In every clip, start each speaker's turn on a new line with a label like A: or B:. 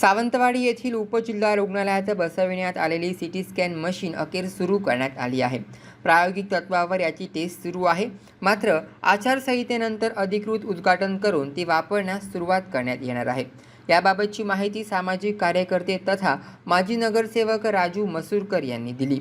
A: सावंतवाडी येथील उपजिल्हा रुग्णालयात बसविण्यात आलेली सी टी स्कॅन मशीन अखेर सुरू करण्यात आली आहे. प्रायोगिक तत्वावर याची टेस्ट सुरू आहे. मात्र आचारसंहितेनंतर अधिकृत उद्घाटन करून ती वापरण्यास सुरुवात करण्यात येणार आहे. याबाबतची माहिती सामाजिक कार्यकर्ते तथा माजी नगरसेवक राजू मसूरकर यांनी दिली.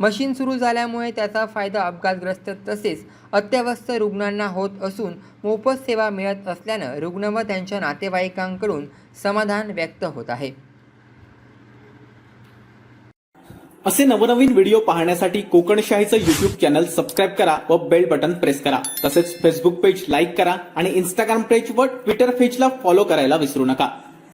A: मशीन सुरू झाल्यामुळे त्याचा फायदा अपघातग्रस्त तसेच अत्यवस्थ रुग्णांना होत असून मोफत सेवा मिळत असल्यानं रुग्ण व त्यांच्या नातेवाईकांकडून समाधान व्यक्त होत आहे.
B: असे नवनवीन व्हिडिओ पाहण्यासाठी कोकणशाहीचं युट्यूब चॅनल सबस्क्राईब करा व बेल बटन प्रेस करा. तसेच फेसबुक पेज लाईक करा आणि इंस्टाग्राम पेज व ट्विटर पेजला फॉलो करायला विसरू नका.